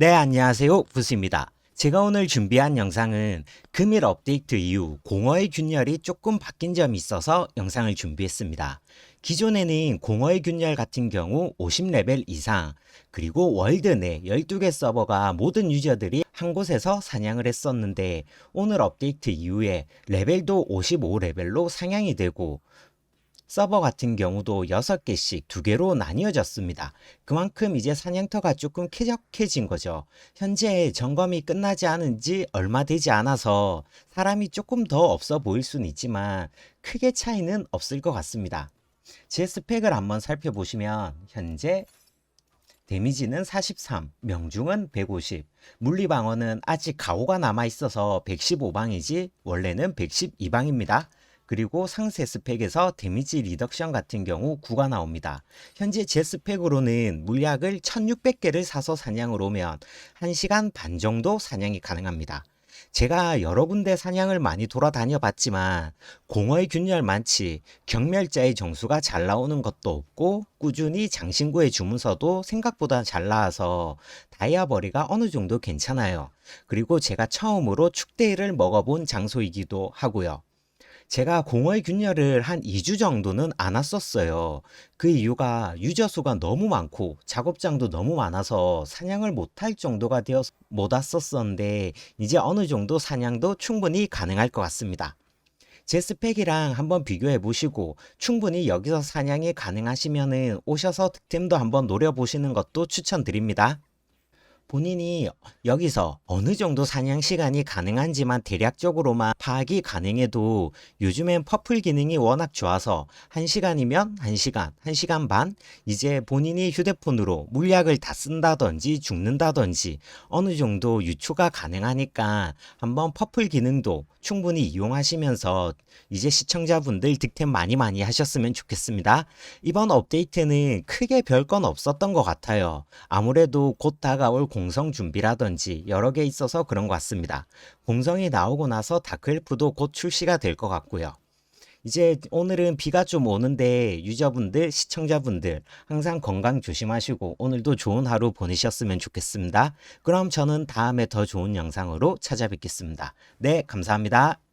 네, 안녕하세요. 부스입니다. 제가 오늘 준비한 영상은 금일 업데이트 이후 공허의 균열이 조금 바뀐 점이 있어서 영상을 준비했습니다. 기존에는 공허의 균열 같은 경우 50레벨 이상 그리고 월드 내 12개 서버가 모든 유저들이 한 곳에서 사냥을 했었는데 오늘 업데이트 이후에 레벨도 55레벨로 상향이 되고 서버 같은 경우도 6개씩 2개로 나뉘어졌습니다. 그만큼 이제 사냥터가 조금 쾌적해진 거죠. 현재 점검이 끝나지 않은 지 얼마 되지 않아서 사람이 조금 더 없어 보일 수는 있지만 크게 차이는 없을 것 같습니다. 제 스펙을 한번 살펴보시면 현재 데미지는 43, 명중은 150, 물리방어는 아직 가오가 남아있어서 115방이지 원래는 112방입니다. 그리고 상세 스펙에서 데미지 리덕션 같은 경우 9가 나옵니다. 현재 제 스펙으로는 물약을 1600개를 사서 사냥을 오면 1시간 반 정도 사냥이 가능합니다. 제가 여러 군데 사냥을 많이 돌아다녀 봤지만 공허의 균열 많지 경멸자의 정수가 잘 나오는 것도 없고 꾸준히 장신구의 주문서도 생각보다 잘 나와서 다이아버리가 어느 정도 괜찮아요. 그리고 제가 처음으로 축대를 먹어본 장소이기도 하고요. 제가 공허의 균열을 한 2주 정도는 안 왔었어요. 그 이유가 유저 수가 너무 많고 작업장도 너무 많아서 사냥을 못할 정도가 되어서 못 왔었었는데 이제 어느 정도 사냥도 충분히 가능할 것 같습니다. 제 스펙이랑 한번 비교해 보시고 충분히 여기서 사냥이 가능하시면은 오셔서 득템도 한번 노려보시는 것도 추천드립니다. 본인이 여기서 어느 정도 사냥 시간이 가능한지만 대략적으로만 파악이 가능해도 요즘엔 퍼플 기능이 워낙 좋아서 1시간이면 1시간, 1시간 반 이제 본인이 휴대폰으로 물약을 다 쓴다든지 죽는다든지 어느 정도 유추가 가능하니까 한번 퍼플 기능도 충분히 이용하시면서 이제 시청자분들 득템 많이 많이 하셨으면 좋겠습니다. 이번 업데이트는 크게 별 건 없었던 것 같아요. 아무래도 곧 다가올 공성 준비라든지 여러 개 있어서 그런 것 같습니다. 공성이 나오고 나서 다크엘프도 곧 출시가 될 것 같고요. 이제 오늘은 비가 좀 오는데 유저분들, 시청자분들 항상 건강 조심하시고 오늘도 좋은 하루 보내셨으면 좋겠습니다. 그럼 저는 다음에 더 좋은 영상으로 찾아뵙겠습니다. 네, 감사합니다.